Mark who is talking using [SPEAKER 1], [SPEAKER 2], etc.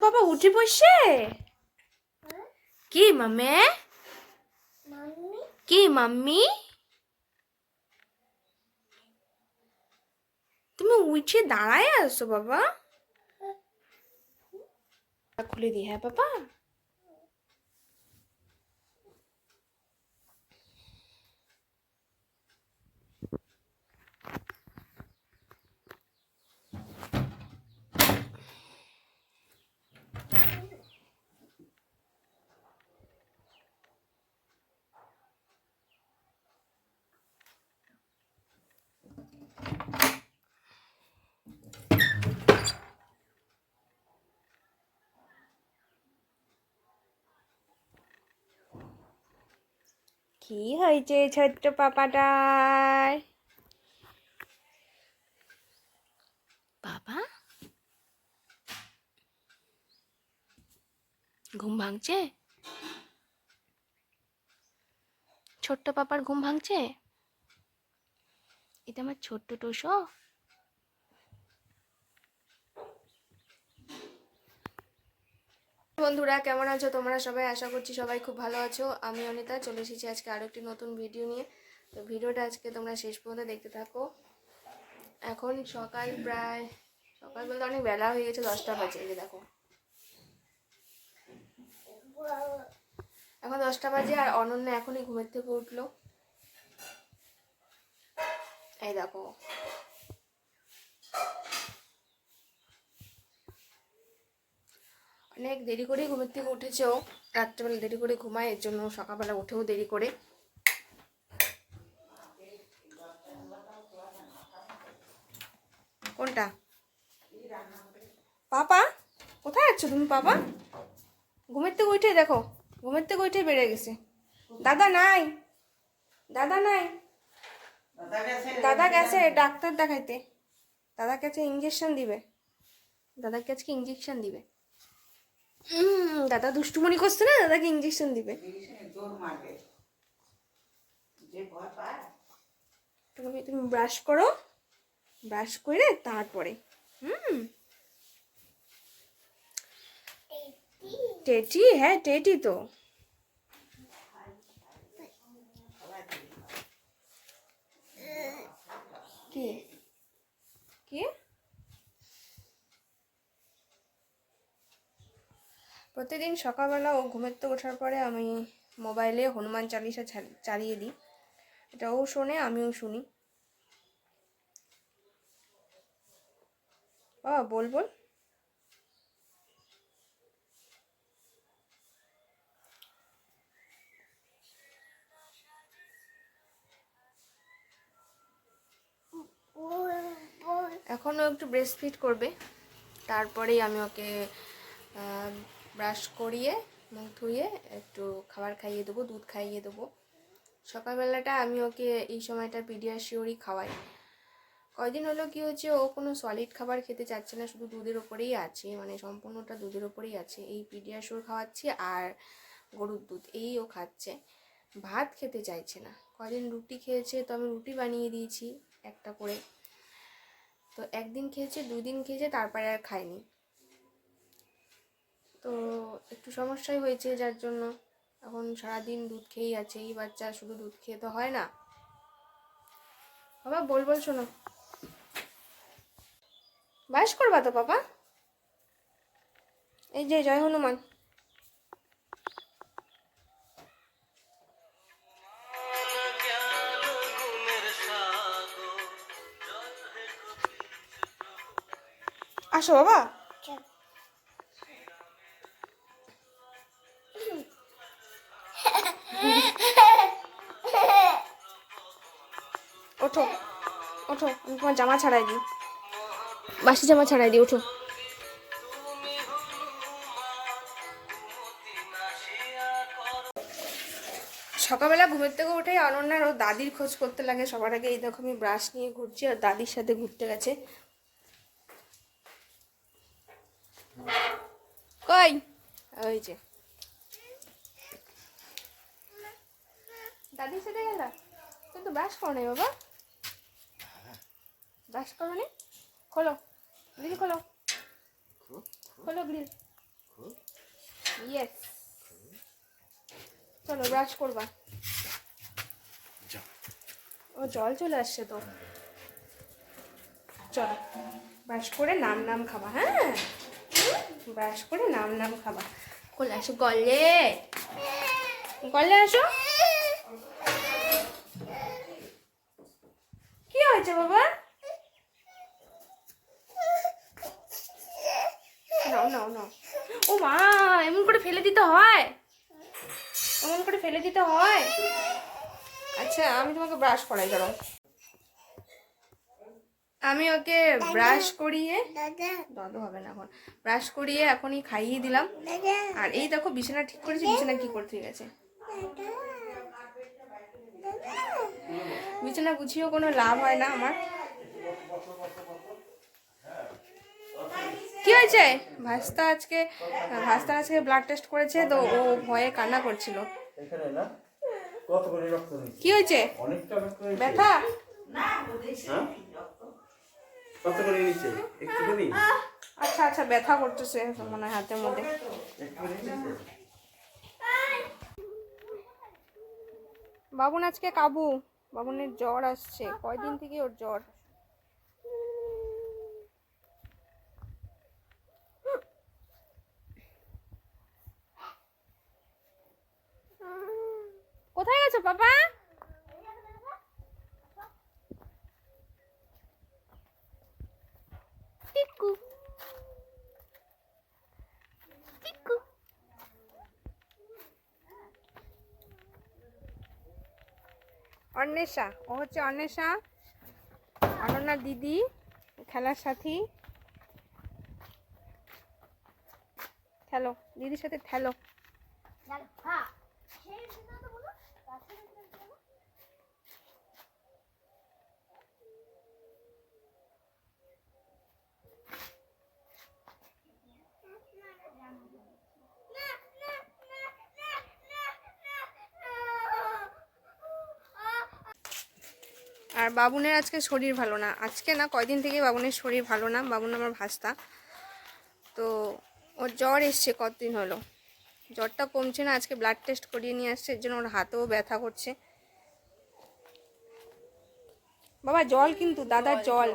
[SPEAKER 1] বাবা, উঠে বসে? কি মামে কি, মাম্মি? তুমি উঠে দাঁড়ায় আসো বাবা। খুলে দি হ্যাঁ বাবা? কি হয়েছে ছোট্ট পাপাটার? বাবা ঘুম ভাঙছে? ছোট্ট পাপার ঘুম ভাঙছে? এটা আমার ছোট্ট টোসো। বন্ধুরা, কেমন আছো? তোমরা সবাই আশা করছি সবাই খুব ভালো আছো। আমি অনিতা, চলে এসেছি আজকে আরও একটি নতুন ভিডিও নিয়ে। তো ভিডিওটা আজকে তোমরা শেষ পর্যন্ত দেখতে থাকো। এখন সকাল প্রায়, সকাল বলতে অনেক বেলা হয়ে গেছে, দশটা বাজে, এই দেখো। এখন দশটা বাজে আর অনন্যা এখনই ঘুমের থেকে উঠল। এই দেখো। অনেক দেরি করেই ঘুমের থেকে উঠেছে ও রাত্রেবেলা দেরি করে ঘুমায় এর জন্য সকালবেলা উঠেও দেরি করে। কোনটা? পাপা? কোথায় আছো তুমি পাপা? ঘুমের থেকে উঠে দেখো, ঘুমের থেকে উঠে বেড়ে গেছে। দাদা নাই। দাদা নাই। দাদা গেছে ডাক্তার দেখাইতে। দাদা কাছে ইঞ্জেকশন দিবে। দাদার কাছে ইঞ্জেকশন দিবে। দাদা দুষ্টুমনি করছে না? দাদাকে ইঞ্জেকশন দিবে। তুমি তুমি ব্রাশ করো। ব্রাশ করে তারপরে। হুম। টেটি? হ্যাঁ টেটি তো। কি? কি? প্রতিদিন সকালবেলা ও ঘুমের থেকে ওঠার পরে আমি মোবাইলে হনুমান চালিসা চাল- চালিয়ে দিই। এটা ও শোনে, আমিও শুনি। বাবা, বল বল। এখনও একটু ব্রেস্ট ফিট করবে। তারপরেই আমি ওকে ব্রাশ করিয়ে মুখ ধুয়ে একটু খাবার খাইয়ে দেবো, দুধ খাইয়ে দেবো। সকালবেলাটা আমি ওকে এই সময়টা পিডিয়াশিওরই খাওয়াই। কয়দিন হলো কি হচ্ছে, ও কোনো সলিড খাবার খেতে চাচ্ছে না, শুধু দুধের ওপরেই আছে মানে সম্পূর্ণটা দুধের ওপরেই আছে। এই পিডিয়াশিওর খাওয়াচ্ছি আর গরুর দুধ, এই ও খাচ্ছে। ভাত খেতে চাইছে না। কদিন রুটি খেয়েছে, তো আমি রুটি বানিয়ে দিয়েছি একটা করে। তো একদিন খেয়েছে, দুদিন খেয়েছে, তারপরে আর খায়নি। তো একটু সমস্যাই হয়েছে, যার জন্য এখন সারাদিন দুধ খেয়েই আছে। এই বাচ্চা শুধু দুধ খেয়ে তো হয় না। বাবা, বল বল, শোনো। বাস করবা তো, বাবা? এই যে, জয় হনুমান। আসো, বাবা। ওঠো ওঠো, আমি তোমার জামা ছাড়াই দিই। বাসি জামা ছাড়াই দিই, ওঠো। সকালবেলা ঘুমের থেকে উঠে অনন্যার ও দাদির খোঁজ করতে লাগে। সবার আগে এই দেখো, আমি ব্রাশ নিয়ে ঘুরছি, আর দাদির সাথে ঘুরতে গেছে। কই? ওই যে। দাদির সাথে গেল? কিন্তু ব্রাশ করো নি বাবা। ব্রাশ করো নি? খোলো। গ্রিল খোলো। খোলো গ্রিল। ইয়েস চলো, ব্রাশ করবা। ও, জল চলে আসছে তো। চলো, ব্রাশ করে নাম নাম খাবা হ্যাঁ? ব্রাশ করে নাম নাম খাবা। কোলে আসো, গলে। গলে আসো। কি হয়েছে বাবা? নাও নাও। ও মা এমন করে ফেলে দিতে হয়? এমন করে ফেলে দিতে হয়? আচ্ছা আমি তোমাকে ব্রাশ করাই ধরো আমি ওকে ব্রাশ করিয়ে দাদু। হবে না এখন। ব্রাশ করিয়ে এখনই খাইয়ে দিলাম। আর এই দেখো বিছানা ঠিক করেছি বিছানা কি করতে গেছে? বিছানা গুছিয়েও কোনো লাভ হয় না আমার। কি হয়েছে? ভাস্তা আজকে ভাস্তা আজকে ব্লাড টেস্ট করেছে, তো ও ভয়ে কান্না করছিল। কি হয়েছে? ব্যথা? আচ্ছা আচ্ছা ব্যথা করতেছে মনে হয় হাতের মধ্যে। বাবুন আজকে কাবু। বাবুনের জ্বর আসছে। কয়দিন থেকে ওর জ্বর? গেছো বাবা অন্বেষা ও হচ্ছে অন্বেষা। অনন্যা দিদি খেলার সাথী। খেলো দিদির সাথে খেলো আর বাবুনের আজকে শরীর ভালো না। আজকে না, কয়দিন থেকে বাবুনের শরীর ভালো না, বাবুন আমার ভাস্তা। তো ওর জ্বর এসছে, কতদিন হলো? জ্বরটা কমছে না, আজকে ব্লাড টেস্ট করিয়ে নিয়ে আসছে, এর জন্য ওর হাতেও ব্যথা করছে। বাবা, জল কিন্তু দাদার জল।